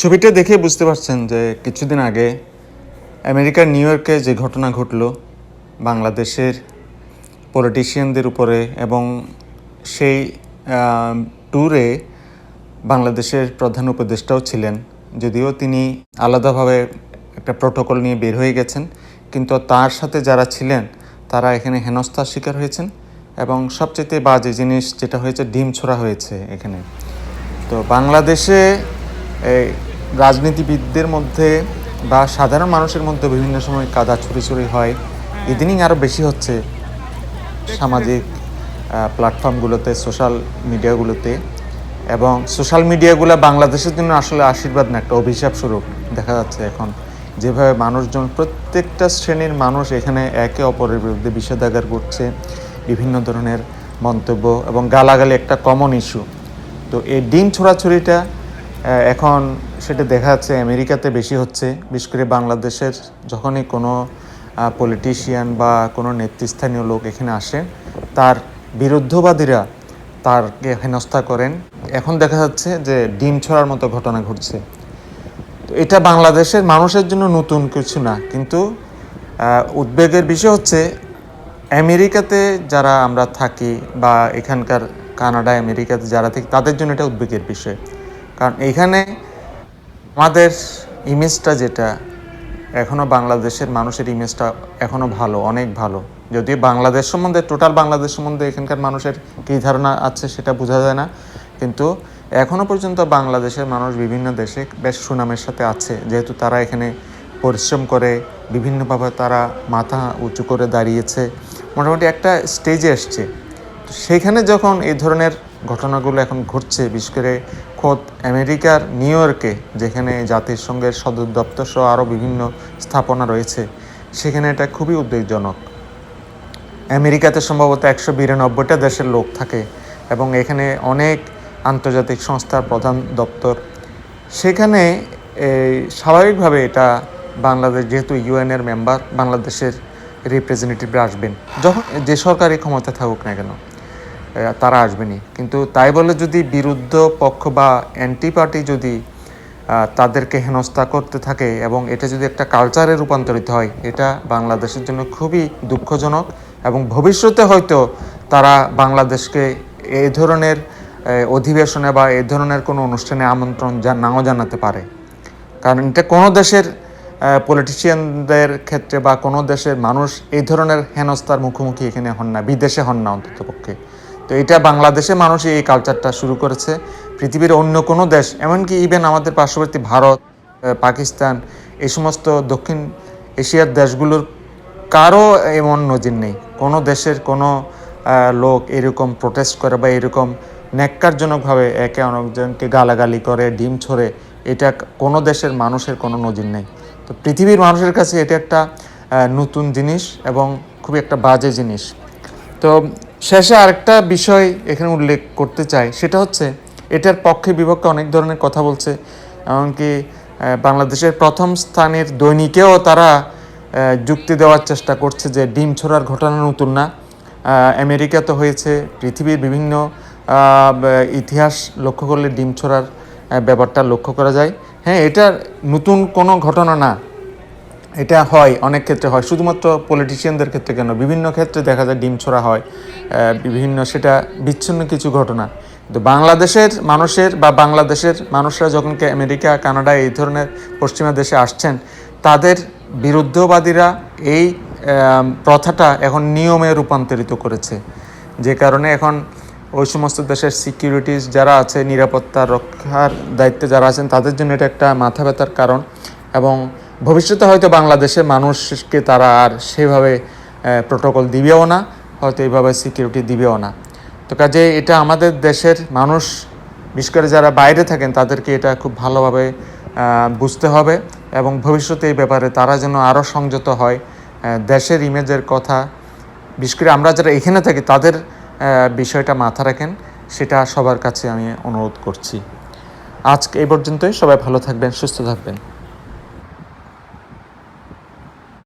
ছবিটা দেখে বুঝতে পারছেন যে কিছুদিন আগে আমেরিকার নিউ ইয়র্কে যে ঘটনা ঘটলো, বাংলাদেশের পলিটিশিয়ানদের উপরে এবং সেই ট্যুরে বাংলাদেশের প্রধান উপদেষ্টাও ছিলেন, যদিও তিনি আলাদাভাবে একটা প্রোটোকল নিয়ে বের হয়ে গেছেন, কিন্তু তার সাথে যারা ছিলেন, তারা এখানে হেনস্থার শিকার হয়েছেন এবং সবচেয়ে বাজে জিনিস যেটা হয়েছে, ডিম ছোড়া হয়েছে এখানে। তো বাংলাদেশে রাজনীতিবিদদের মধ্যে বা সাধারণ মানুষের মধ্যে বিভিন্ন সময় কাদা ছুরি ছুরি হয়। ইদানিং আরও বেশি হচ্ছে সামাজিক প্ল্যাটফর্মগুলোতে সোশ্যাল মিডিয়াগুলোতে এবং সোশ্যাল মিডিয়াগুলো বাংলাদেশের জন্য আসলে আশীর্বাদ না একটা অভিশাপ স্বরূপ দেখা যাচ্ছে এখন। যেভাবে মানুষজন প্রত্যেকটা শ্রেণির মানুষ এখানে একে অপরের বিরুদ্ধে বিষেধাগার করছে বিভিন্ন ধরনের মন্তব্য এবং গালাগালি একটা কমন ইস্যু তো এই ডিম ছোড়াছড়িটা আহ, এখন সেটা দেখা যাচ্ছে আমেরিকাতে বেশি হচ্ছে, বিশেষ করে বাংলাদেশের যখনই কোনো পলিটিশিয়ান বা কোনো নেতৃস্থানীয় লোক এখানে আসে, তার বিরুদ্ধবাদীরা তারকে হেনস্থা করেন। এখন দেখা যাচ্ছে যে ডিম ছড়ার মতো ঘটনা ঘটছে। তো এটা বাংলাদেশের মানুষের জন্য নতুন কিছু না, কিন্তু উদ্বেগের বিষয় হচ্ছে, আমেরিকাতে যারা আমরা থাকি বা এখানকার কানাডা আমেরিকাতে যারা থাকি, তাদের জন্য এটা উদ্বেগের বিষয়। কারণ এখানে আমাদের ইমেজটা যেটা এখনও বাংলাদেশের মানুষের ইমেজটা এখনও ভালো, অনেক ভালো। যদিও বাংলাদেশ সম্বন্ধে টোটাল বাংলাদেশ সম্বন্ধে এখানকার মানুষের কী ধারণা আছে সেটা বোঝা যায় না। কিন্তু এখনও পর্যন্ত বাংলাদেশের মানুষ বিভিন্ন দেশে বেশ সুনামের সাথে আছে। যেহেতু তারা এখানে পরিশ্রম করে, বিভিন্নভাবে তারা মাথা উঁচু করে দাঁড়িয়েছে। মোটামুটি একটা স্টেজে এসছে। সেখানে যখন এই ধরনের ঘটনাগুলো এখন ঘটছে, বিশেষ করে খোদ আমেরিকার নিউ ইয়র্কে, যেখানে জাতিসংঘের সদর দপ্তর সহ আরও বিভিন্ন স্থাপনা রয়েছে, সেখানে এটা খুবই উদ্বেগজনক। আমেরিকাতে সম্ভবত একশো বিরানব্বইটা দেশের লোক থাকে এবং এখানে অনেক আন্তর্জাতিক সংস্থার প্রধান দপ্তর। সেখানে স্বাভাবিকভাবে এটা বাংলাদেশ, যেহেতু ইউএনের মেম্বার বাংলাদেশের রিপ্রেজেন্টেটিভরা আসবেন। যখন যে সরকারি ক্ষমতা থাকুক না কেন তারা আসবেনি। কিন্তু তাই বলে যদি বিরুদ্ধ পক্ষ বা অ্যান্টি পার্টি যদি তাদেরকে হেনস্থা করতে থাকে এবং এটা যদি একটা কালচারে রূপান্তরিত হয়, এটা বাংলাদেশের জন্য খুবই দুঃখজনক এবং ভবিষ্যতে হয়তো তারা বাংলাদেশকে এই ধরনের অধিবেশনে বা এই ধরনের কোনো অনুষ্ঠানে আমন্ত্রণ যা নাও জানাতে পারে। কারণ এটা কোনো দেশের পলিটিশিয়ানদের ক্ষেত্রে বা কোনো দেশের মানুষ এই ধরনের হেনস্থার মুখোমুখি এখানে হন না, বিদেশে হন না অন্ততপক্ষে। তো এটা বাংলাদেশে মানুষ এই কালচারটা শুরু করেছে। পৃথিবীর অন্য কোনো দেশ, এমনকি ইভেন আমাদের পার্শ্ববর্তী ভারত পাকিস্তান, এই সমস্ত দক্ষিণ এশিয়ার দেশগুলোর কারও এমন নজির নেই। কোনো দেশের কোনো লোক এরকম প্রোটেস্ট করে বা এরকম ন্যাক্কারজনকভাবে একে অনেকজনকে গালাগালি করে, ডিম ছড়ে, এটা কোনো দেশের মানুষের কোনো নজির নেই। তো পৃথিবীর মানুষের কাছে এটা একটা নতুন জিনিস এবং খুবই একটা বাজে জিনিস। তো শেষে আরেকটা বিষয় এখানে উল্লেখ করতে চাই, সেটা হচ্ছে এটার পক্ষে বিপক্ষে অনেক ধরনের কথা বলছে, এমনকি বাংলাদেশের প্রথম স্থানের দৈনিকেও তারা যুক্তি দেওয়ার চেষ্টা করছে যে ডিম ছোড়ার ঘটনা নতুন না। আমেরিকা তো হয়েছে পৃথিবীর বিভিন্ন ইতিহাস লক্ষ্য করলে ডিম ছোড়ার ব্যাপারটা লক্ষ্য করা যায়। হ্যাঁ এটা নতুন কোনো ঘটনা না। এটা হয়, অনেক ক্ষেত্রে হয়। শুধুমাত্র পলিটিশিয়ানদের ক্ষেত্রে কেন? বিভিন্ন ক্ষেত্রে দেখা যায় ডিম ছোড়া হয় বিভিন্ন সেটা বিচ্ছিন্ন কিছু ঘটনা। কিন্তু বাংলাদেশের মানুষের বা বাংলাদেশের মানুষরা যখন আমেরিকা, কানাডা এই ধরনের পশ্চিমা দেশে আসছেন, তাদের বিরুদ্ধবাদীরা এই প্রথাটা এখন নিয়মে রূপান্তরিত করেছে। যে কারণে এখন ওই সমস্ত দেশের সিকিউরিটিজ যারা আছে, নিরাপত্তা রক্ষার দায়িত্বে যারা আছেন, তাদের জন্য এটা একটা মাথা ব্যথার কারণ। এবং ভবিষ্যতে হয়তো বাংলাদেশের মানুষকে তারা আর সেভাবে প্রোটোকল দিবেও না, হয়তো এইভাবে সিকিউরিটি দিবেও না। তো কাজে এটা আমাদের দেশের মানুষ, বিশেষ করে যারা বাইরে থাকেন, তাদেরকে এটা খুব ভালোভাবে বুঝতে হবে এবং ভবিষ্যতে এই ব্যাপারে তারা যেন আরও সংযত হয় দেশের ইমেজের কথা। বিশেষ করে আমরা যারা এখানে থাকি, তাদের বিষয়টা মাথা রাখেন, সেটা সবার কাছে আমি অনুরোধ করছি। আজকে এই পর্যন্তই, সবাই ভালো থাকবেন, সুস্থ থাকবেন।